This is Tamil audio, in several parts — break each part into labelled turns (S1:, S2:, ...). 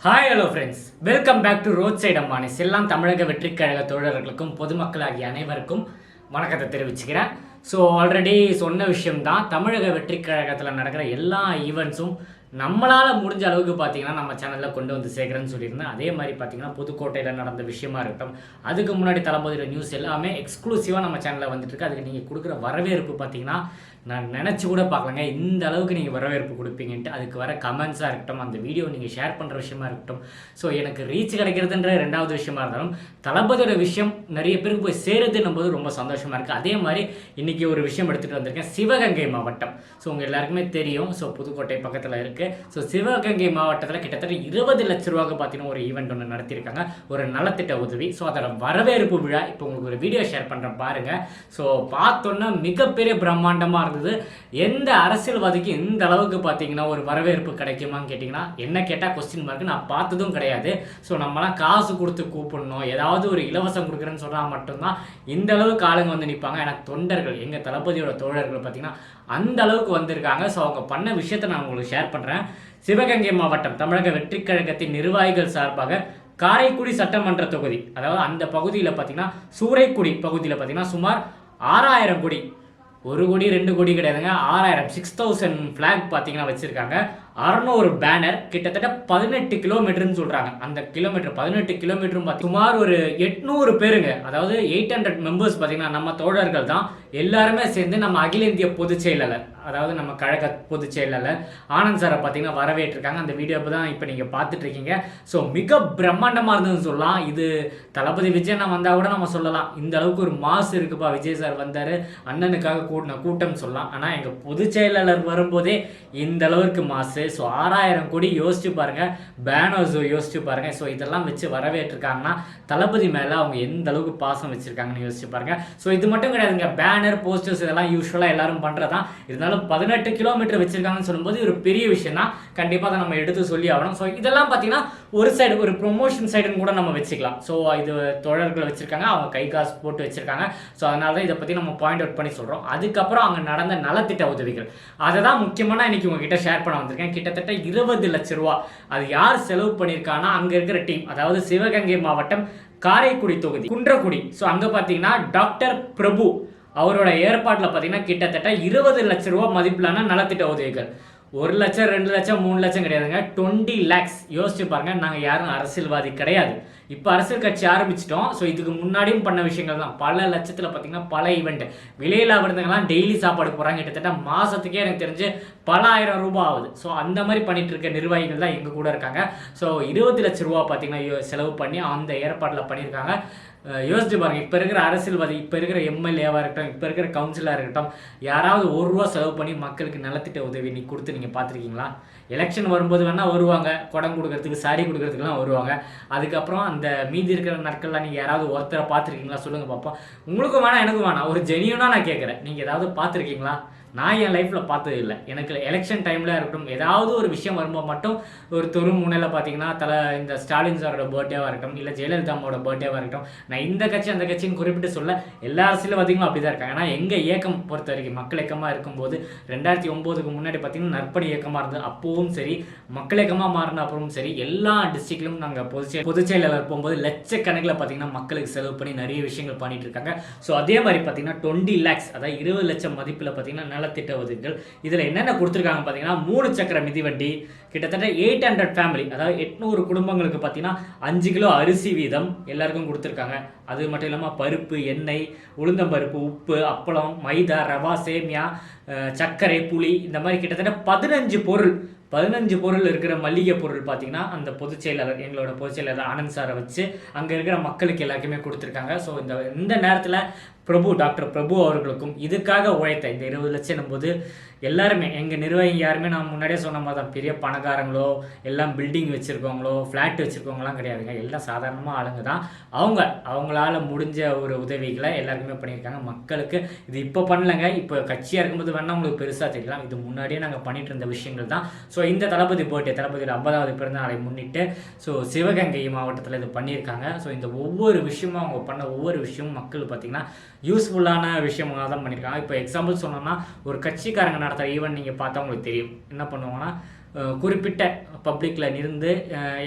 S1: Hi hello friends welcome back to road side அம்மானிஸ் எல்லாம் தமிழக வெற்றிக்கழக தொழிலர்களுக்கும் தோழர்களுக்கும் பொதுமக்களாகிய அனைவருக்கும் வணக்கத்தை தெரிவிச்சுக்கிறேன் ஸோ ஆல்ரெடி சொன்ன விஷயம்தான். தமிழக வெற்றி கழகத்தில் நடக்கிற எல்லா ஈவெண்ட்ஸும் நம்மளால் முடிஞ்ச அளவுக்கு பார்த்தீங்கன்னா நம்ம சேனலில் கொண்டு வந்து சேர்க்குறேன்னு சொல்லியிருந்தேன். அதே மாதிரி பார்த்தீங்கன்னா புதுக்கோட்டையில் நடந்த விஷயமா இருக்கட்டும் அதுக்கு முன்னாடி தளபதியோட நியூஸ் எல்லாமே எக்ஸ்க்ளூசிவாக நம்ம சேனலில் வந்துட்டுருக்கு அதுக்கு நீங்கள் கொடுக்குற வரவேற்பு பார்த்தீங்கன்னா நான் நினச்சி கூட பார்க்கலங்க. இந்த அளவுக்கு நீங்கள் வரவேற்பு கொடுப்பீங்கன்ட்டு அதுக்கு வர கமெண்ட்ஸாக இருக்கட்டும் அந்த வீடியோ நீங்கள் ஷேர் பண்ணுற விஷயமா இருக்கட்டும். ஸோ எனக்கு ரீச் கிடைக்கிறதுன்ற ரெண்டாவது விஷயமா இருந்தாலும் தளபதியோட விஷயம் நிறைய பேருக்கு போய் சேருதுன்னும் போது ரொம்ப சந்தோஷமாக இருக்குது அதே மாதிரி இன்றைக்கி ஒரு விஷயம் எடுத்துகிட்டு வந்திருக்கேன். சிவகங்கை மாவட்டம். ஸோ உங்கள் எல்லாருக்குமே தெரியும். ஸோ புதுக்கோட்டை பக்கத்தில் இருக்குது ஸோ சிவகங்கை மாவட்டத்தில் கிட்டத்தட்ட இருபது லட்ச ரூபாவுக்கு பார்த்தீங்கன்னா ஒரு ஈவெண்ட் ஒன்று நடத்தியிருக்காங்க. ஒரு நலத்திட்ட உதவி. ஸோ அதோட வரவேற்பு விழா இப்போ உங்களுக்கு ஒரு வீடியோ ஷேர் பண்ணுறேன் பாருங்கள் ஸோ பார்த்தோன்னா மிகப்பெரிய பிரம்மாண்டமாக இருந்தது. எந்த அரசியல்வாதிக்கு இந்த அளவுக்கு பார்த்தீங்கன்னா ஒரு வரவேற்பு கிடைக்குமான்னு கேட்டிங்கன்னா என்ன கேட்டால் கொஸ்டின் மார்க் நான் பார்த்ததும் கிடையாது. ஸோ நம்மலாம் காசு கொடுத்து கூப்பிடணும். ஏதாவது ஒரு இலவசம் கொடுக்குறேன்னு சொன்னால் மட்டும்தான் இந்த அளவுக்கு ஆளுங்க வந்து நிற்பாங்க ஏன்னா தொண்டர்கள் எங்கள் தளபதியோட தோழர்கள் பார்த்திங்கன்னா அந்த அளவுக்கு வந்திருக்காங்க. ஸோ அவங்க பண்ண விஷயத்தை நான் உங்களுக்கு ஷேர் பண்ணுறேன் சிவகங்கை மாவட்டம் தமிழக வெற்றிக் கழகத்தின் நிர்வாகிகள் சார்பாக காரைக்குடி சட்டமன்ற தொகுதி அதாவது அந்த பகுதியில் பார்த்தீங்கன்னா சூறைக்குடி பகுதியில் பார்த்தீங்கன்னா சுமார் ஆறாயிரம் கோடி ஒரு கோடி ரெண்டு கோடி கிடையாதுங்க. ஆறாயிரம் சிக்ஸ் தௌசண்ட் ஃப்ளாக் பார்த்தீங்கன்னா வச்சுருக்காங்க. அறநூறு பேனர் கிட்டத்தட்ட பதினெட்டு கிலோமீட்டர்னு சொல்கிறாங்க அந்த கிலோமீட்டர் பதினெட்டு கிலோமீட்டரும் பார்த்து சுமார் ஒரு எட்நூறு பேருங்க. அதாவது எயிட் ஹண்ட்ரட் மெம்பர்ஸ் பார்த்தீங்கன்னா நம்ம தோழர்கள் தான் எல்லாருமே சேர்ந்து நம்ம அகில இந்திய பொதுச் செயலாளர். அதாவது நம்ம கழக பொதுச் செயலாளர் ஆனந்த் சாரை பார்த்தீங்கன்னா வரவேற்றிருக்காங்க. அந்த வீடியோ தான் இப்போ நீங்கள் பார்த்துட்ருக்கீங்க. ஸோ மிக பிரம்மாண்டமாக இருந்ததுன்னு சொல்லலாம். இது தளபதி விஜய் நான் வந்தால் கூட நம்ம சொல்லலாம். இந்த அளவுக்கு ஒரு மாசு இருக்குப்பா விஜய் சார் வந்தார். அண்ணனுக்காக கூட்டின கூட்டம் சொல்லலாம். ஆனால் எங்கள் பொதுச் செயலாளர் வரும்போதே இந்த அளவுக்கு மாசு. ஸோ ஆறாயிரம் கோடி யோசிச்சு பாருங்கள் பேனர்ஸ் யோசிச்சு பாருங்க. ஸோ இதெல்லாம் வச்சு வரவேற்றிருக்காங்கன்னா தளபதி மேலே அவங்க எந்த அளவுக்கு பாசம் வச்சுருக்காங்கன்னு யோசிச்சு பாருங்க. ஸோ இது மட்டும் கிடையாதுங்க. பேனர் போஸ்டர்ஸ் இதெல்லாம் யூஸ்வலாக எல்லாரும் பண்ணுறதான் இருந்தாலும் பதினெட்டு கிலோமீட்டர் வச்சிருக்காங்கன்னு சொல்லும்போது ஒரு பெரிய விஷயம் தான் கண்டிப்பாக அதை நம்ம எடுத்து சொல்லி ஆகணும். ஸோ இதெல்லாம் பார்த்தீங்கன்னா ஒரு சைடு ஒரு ப்ரொமோஷன் சைடுன்னு கூட நம்ம வச்சுக்கலாம். ஸோ இது தோழர்கள் வச்சிருக்காங்க அவங்க கை காசு போட்டு வச்சிருக்காங்க. ஸோ அதனால தான் இதை பற்றி நம்ம பாயிண்ட் அவுட் பண்ணி சொல்கிறோம் அதுக்கப்புறம் அங்கே நடந்த நலத்திட்ட உதவிகள். அதை தான் முக்கியமாக இன்னைக்கு உங்ககிட்ட ஷேர் பண்ண வந்திருக்கேன். கிட்டத்தட்ட இருபது லட்ச ரூபா. அது யார் செலவு பண்ணியிருக்காங்கன்னா அங்கே இருக்கிற டீம் அதாவது சிவகங்கை மாவட்டம் காரைக்குடி தொகுதி குன்றக்குடி. ஸோ அங்கே பார்த்தீங்கன்னா டாக்டர் பிரபு அவரோட ஏற்பாட்டில் பார்த்தீங்கன்னா கிட்டத்தட்ட இருபது லட்ச ரூபா மதிப்பிலான நலத்திட்ட உதவிகள். ஒரு லட்சம் ரெண்டு லட்சம் மூணு லட்சம் கிடையாதுங்க. டுவெண்ட்டி லேக்ஸ் யோசிச்சு பாருங்க நாங்கள் யாரும் அரசியல்வாதி கிடையாது. இப்போ அரசியல் கட்சி ஆரம்பிச்சிட்டோம். ஸோ இதுக்கு முன்னாடியும் பண்ண விஷயங்கள் தான். பல லட்சத்தில் பார்த்தீங்கன்னா பல ஈவெண்ட் விலையில்லா விருந்துங்கள்லாம் டெய்லி சாப்பாடு போகிறாங்க கிட்டத்தட்ட மாதத்துக்கே எனக்கு தெரிஞ்சு பல ஆயிரம் ரூபாய் ஆகுது. ஸோ அந்த மாதிரி பண்ணிட்டு இருக்க நிர்வாகிகள் தான் எங்கள் கூட இருக்காங்க. ஸோ இருபது லட்ச ரூபா பார்த்தீங்கன்னா செலவு பண்ணி அந்த ஏற்பாட்டில் பண்ணியிருக்காங்க. யோசிச்சு பாருங்க. இப்போ இருக்கிற அரசியல்வாதி இப்போ இருக்கிற எம்எல்ஏவாக இருக்கட்டும் இப்போ இருக்கிற கவுன்சிலாக இருக்கட்டும் யாராவது ஒரு ரூபா செலவு பண்ணி மக்களுக்கு நலத்திட்ட உதவி நீ கொடுத்து நீங்கள் பார்த்துருக்கீங்களா? எலெக்ஷன் வரும்போது வேணால் வருவாங்க. குடம் கொடுக்கறதுக்கு சாரி கொடுக்கறதுக்குலாம் வருவாங்க. அதுக்கப்புறம் அந்த மீதி இருக்கிற நாட்கள்லாம் நீங்கள் யாராவது ஒருத்தரை பார்த்துருக்கீங்களா? சொல்லுங்கள் பார்ப்போம் உங்களுக்கும் வேணாம் எனக்கும் வேணாம். ஒரு ஜெனியூனாக நான் கேட்குறேன். நீங்கள் ஏதாவது பார்த்துருக்கீங்களா? நான் என் லைஃப்பில் பார்த்தது இல்லை. எனக்கு எலெக்ஷன் டைமில் இருக்கட்டும் ஏதாவது ஒரு விஷயம் வரும்போது மட்டும் ஒரு தொரு முனையில் பார்த்தீங்கன்னா தலை இந்த ஸ்டாலின் சாரோட பர்த்டேவாக இருக்கட்டும் இல்லை ஜெயலலிதா அம்மாவோட பர்த்டேவாக இருக்கட்டும் நான் இந்த கட்சி அந்த கட்சின்னு குறிப்பிட்டு சொல்ல எல்லா அரசியல்வாதிகளும் அப்படி தான் இருக்காங்க. ஏன்னா எங்கள் இயக்கம் பொறுத்த வரைக்கும் மக்கள் இயக்கமாக இருக்கும்போது ரெண்டாயிரத்தி ஒம்போதுக்கு முன்னாடி பார்த்தீங்கன்னா நற்பணி இயக்கமாக இருந்தது. அப்போவும் சரி மக்கள் இயக்கமாக மாறின அப்புறமும் சரி எல்லா டிஸ்ட்ரிக்ட்லையும் நாங்கள் பொதுச்செயல் பொதுச்செயலாளர் போகும்போது லட்சக்கணக்கில் பார்த்தீங்கன்னா மக்களுக்கு செலவு பண்ணி நிறைய விஷயங்கள் பண்ணிட்டு இருக்காங்க. ஸோ அதே மாதிரி பார்த்தீங்கன்னா டுவெண்ட்டி லேக்ஸ் அதாவது இருபது லட்சம் மதிப்பில் பார்த்தீங்கன்னா நலத்திட்ட உதவிகள் இதில் என்னென்ன கொடுத்துருக்காங்க பார்த்தீங்கன்னா மூணு சக்கர மிதிவண்டி கிட்டத்தட்ட எயிட் ஹண்ட்ரட் ஃபேமிலி அதாவது எட்நூறு குடும்பங்களுக்கு பார்த்தீங்கன்னா அஞ்சு கிலோ அரிசி வீதம் எல்லாருக்கும் கொடுத்துருக்காங்க. அது மட்டும் இல்லாமல் பருப்பு எண்ணெய் உளுந்தம்பருப்பு உப்பு அப்பளம் மைதா ரவா சேமியா சர்க்கரை புளி இந்த மாதிரி கிட்டத்தட்ட பதினஞ்சு பொருள் பதினஞ்சு பொருள் இருக்கிற மளிகை பொருள் பார்த்தீங்கன்னா அந்த பொதுச் செயலாளர் எங்களோட பொதுச் செயலாளர் ஆனந்த் சாரை வச்சு அங்கே இருக்கிற மக்களுக்கு எல்லாருக்குமே கொடுத்துருக்காங்க. ஸோ இந்த இந்த நேரத்தில் பிரபு டாக்டர் பிரபு அவர்களுக்கும் இதுக்காக உழைத்த இந்த இருபது லட்சம் போது எல்லாருமே எங்கள் நிர்வாகி யாருமே நான் முன்னாடியே சொன்ன மாதிரி தான் பெரிய பணக்காரங்களோ எல்லாம் பில்டிங் வச்சுருக்கவங்களோ ஃப்ளாட் வச்சுருக்கவங்களாம் கிடையாதுங்க. எல்லாம் சாதாரணமாக ஆளுங்க தான். அவங்க அவங்களால முடிஞ்ச ஒரு உதவிகளை எல்லாருக்குமே பண்ணியிருக்காங்க. மக்களுக்கு இது இப்போ பண்ணலங்க. இப்போ கட்சியாக இருக்கும்போது வேணால் உங்களுக்கு பெருசாக தெரியலாம். இது முன்னாடியே நாங்கள் பண்ணிட்டு இருந்த விஷயங்கள் தான். ஸோ இந்த தளபதி போர்ட்டே தளபதியில் ஐம்பதாவது பிறந்த நாளை முன்னிட்டு ஸோ சிவகங்கை மாவட்டத்தில் இது பண்ணியிருக்காங்க. ஸோ இந்த ஒவ்வொரு விஷயமும் அவங்க பண்ண ஒவ்வொரு விஷயமும் மக்கள் பார்த்திங்கன்னா யூஸ்ஃபுல்லான விஷயமாக தான் பண்ணியிருக்காங்க. இப்போ எக்ஸாம்பிள் சொன்னோம்னா ஒரு கட்சிக்காரங்க நடத்துகிற ஈவெண்ட் நீங்கள் பார்த்தா உங்களுக்கு தெரியும். என்ன பண்ணுவாங்கன்னா குறிப்பிட்ட பப்ளிக்கில் இருந்து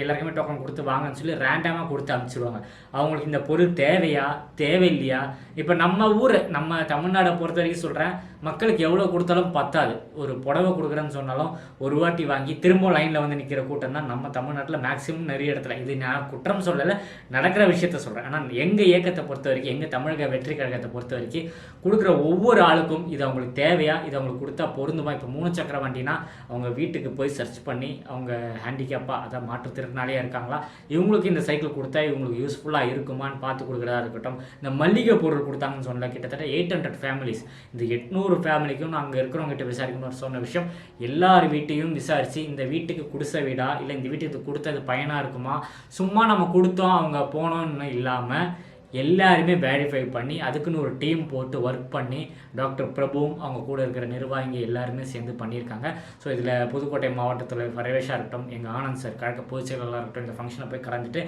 S1: எல்லாருக்குமே டோக்கன் கொடுத்து வாங்கன்னு சொல்லி ரேண்டமாக கொடுத்து அனுப்பிச்சிடுவாங்க. அவங்களுக்கு இந்த பொருள் தேவையா தேவையில்லையா? இப்போ நம்ம ஊர் நம்ம தமிழ்நாடை பொறுத்த வரைக்கும் சொல்கிறேன் மக்களுக்கு எவ்வளோ கொடுத்தாலும் பத்தாது. ஒரு புடவை கொடுக்குறேன்னு சொன்னாலும் ஒரு வாட்டி வாங்கி திரும்ப லைனில் வந்து நிற்கிற கூட்டம் தான் நம்ம தமிழ்நாட்டில் மேக்ஸிமம் நிறைய இடத்துல. இது நான் குற்றம் சொல்லலை நடக்கிற விஷயத்த சொல்கிறேன் ஆனால் எங்கள் இயக்கத்தை பொறுத்த வரைக்கும் எங்கள் தமிழக வெற்றி கழகத்தை பொறுத்த வரைக்கும் கொடுக்குற ஒவ்வொரு ஆளுக்கும் இது அவங்களுக்கு தேவையா? இது அவங்களுக்கு கொடுத்தா பொருந்துமா? இப்போ மூணு சக்கர வண்டினா அவங்க வீட்டுக்கு போய் சர்ச் பண்ணி அவங்க ஹேண்டிகேப்பாக அதான் மாற்றுத்திறனாளியாக இருக்காங்களா? இவங்களுக்கு இந்த சைக்கிள் கொடுத்தா இவங்களுக்கு யூஸ்ஃபுல்லாக இருக்குமான்னு பார்த்து கொடுக்குறதா இருக்கட்டும். இந்த மல்லிகை பொருள் கொடுத்தாங்கன்னு சொன்னல கிட்டத்தட்ட எயிட் ஹண்ட்ரட் ஃபேமிலிஸ் இந்த எட்நூறு ஃபேமிலிக்கும் அங்கே இருக்கிறவங்ககிட்ட விசாரிக்கணும்னு சொன்ன விஷயம் எல்லார் வீட்டையும் விசாரித்து இந்த வீட்டுக்கு குடிசை வீடா இல்லை இந்த வீட்டுக்கு கொடுத்தது பயனாக இருக்குமா? சும்மா நம்ம கொடுத்தோம் அவங்க போனோம்னு இல்லாமல் எல்லாருமே வேரிஃபை பண்ணி அதுக்குன்னு ஒரு டீம் போட்டு ஒர்க் பண்ணி டாக்டர் பிரபுவும் அவங்க கூட இருக்கிற நிர்வாகிங்க எல்லாருமே சேர்ந்து பண்ணியிருக்காங்க. ஸோ இதில் புதுக்கோட்டை மாவட்டத்தில் பரவேஷாக இருக்கட்டும் எங்கள் ஆனந்த் சார் கழக பொதுச் செயலாளராக இருக்கட்டும் இந்த ஃபங்க்ஷனை போய் கலந்துட்டு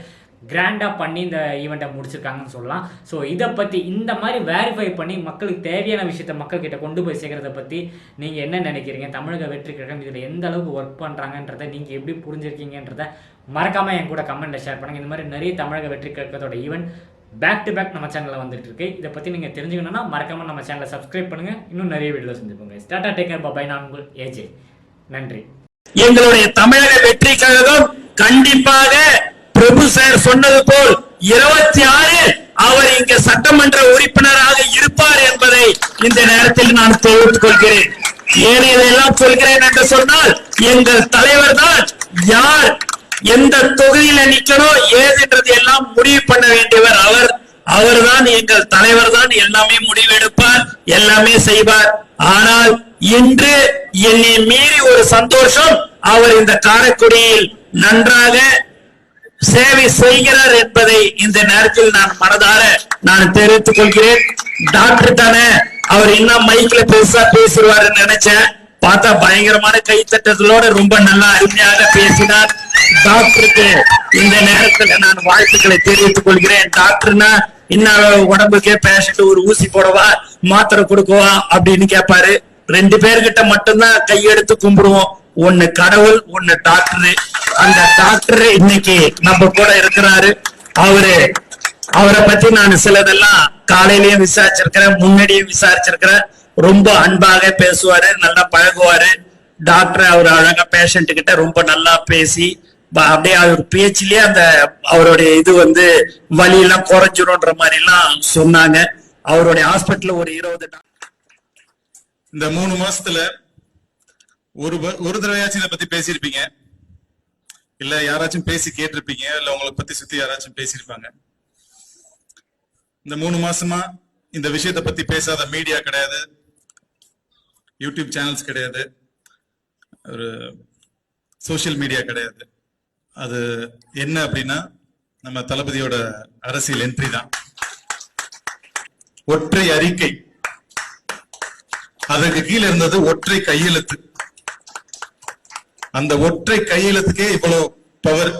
S1: கிராண்டாக பண்ணி இந்த ஈவெண்ட்டை முடிச்சிருக்காங்கன்னு சொல்லலாம். ஸோ இதை பற்றி இந்த மாதிரி வேரிஃபை பண்ணி மக்களுக்கு தேவையான விஷயத்த மக்கள்கிட்ட கொண்டு போய் சேர்க்கறத பற்றி நீங்கள் என்ன நினைக்கிறீங்க? தமிழக வெற்றி கழகம் இதில் எந்த அளவுக்கு ஒர்க் பண்ணுறாங்கன்றதை நீங்கள் எப்படி புரிஞ்சிருக்கீங்கன்றதை மறக்காமல் என் கூட கமெண்ட்டில் ஷேர் பண்ணுங்கள் இந்த மாதிரி நிறைய தமிழக வெற்றி கழகத்தோட ஈவெண்ட் பேக் டு பேக் நம்ம சேனலில் வந்துட்டு இருக்கு இதை பற்றி நீங்கள் தெரிஞ்சுக்கணும்னா மறக்காமல் நம்ம சேனலை சப்ஸ்கிரைப் பண்ணுங்கள் இன்னும் நிறைய வீடியோ செஞ்சுப்போங்க ஸ்டாட்டா டேக்கர் பாபாய் நான் உங்கள் ஏஜே நன்றி.
S2: எங்களுடைய தமிழக வெற்றி கழகம் கண்டிப்பாக பிரபு சார் சொன்னது போல் இருபத்தி ஆறு அவர் இங்க சட்டமன்ற உறுப்பினராக இருப்பார் என்பதை இந்த நேரத்தில் நான் தெரிவித்துக் கொள்கிறேன். ஏன் சொல்கிறேன் என்று சொன்னால் எங்கள் தலைவர் தான் யார் எந்த தொகுதியில நிக்கணும் ஏதுன்றது எல்லாம் முடிவு பண்ண வேண்டியவர் அவர். அவர்தான் எங்கள் தலைவர் தான் எல்லாமே முடிவெடுப்பார் எல்லாமே செய்வார். ஆனால் இன்று என்னை மீறி ஒரு சந்தோஷம் அவர் இந்த காரைக்குடியில் நன்றாக சேவை செய்கிறார் என்பதை இந்த நேரத்தில் நான் மனதார நான் தெரிவித்துக் கொள்கிறேன். டாக்டர் தானே அவர் இன்னும் மைக்ல பெருசா பேசுவாருன்னு நினைச்சேன். பார்த்தா பயங்கரமான கைத்தட்டங்களோட ரொம்ப நல்லா அருமையாக பேசினார். டாக்டருக்கு இந்த நேரத்துல நான் வாழ்த்துக்களை தெரிவித்துக் கொள்கிறேன். டாக்டர்னா இன்னும் உடம்புக்கே பேஷண்ட் ஒரு ஊசி போடவா மாத்திரை கொடுக்கவா அப்படின்னு கேட்பாரு ரெண்டு பேர்கிட்ட மட்டும்தான் கையெடுத்து கும்பிடுவோம். ஒன்னு கடவுள் ஒன்னு டாக்டர். அந்த டாக்டர் இன்னைக்கு நம்ம கூட இருக்கிறாரு. அவரு அவரை பத்தி நான் சிலதெல்லாம் காலையிலயும் விசாரிச்சிருக்கிறேன் முன்னாடியும் விசாரிச்சிருக்கிறேன். ரொம்ப அன்பாக பேசுவாரு நல்லா பழகுவாரு. டாக்டர் அவர் அழகா பேஷண்ட் கிட்ட ரொம்ப நல்லா பேசி அப்படியே அவர் பேச்சிலே அந்த அவருடைய இது வந்து வலி எல்லாம் குறைஞ்சிரும்ன்ற மாதிரி எல்லாம் சொன்னாங்க. அவருடைய ஹாஸ்பிட்டல் ஒரு இருபது
S3: இந்த மூணு மாசத்துல ஒரு ஒரு தடவையாச்சும் இதை பத்தி பேசியிருப்பீங்க. இல்ல யாராச்சும் பேசி கேட்டிருப்பீங்க இல்ல உங்களை பத்தி சுத்தி யாராச்சும் பேசியிருப்பாங்க. இந்த மூணு மாசமா இந்த விஷயத்தை பத்தி பேசாத மீடியா கிடையாது. யூடியூப் சேனல்ஸ் கிடையாது. ஒரு சோஷியல் மீடியா கிடையாது. அது என்ன அப்படின்னா நம்ம தளபதியோட அரசியல் என்ட்ரி தான். ஒற்றை அறிக்கை. அதற்கு கீழே இருந்தது ஒற்றை கையெழுத்து. அந்த ஒற்றை கையெழுத்துக்கே இவ்வளவு பவர்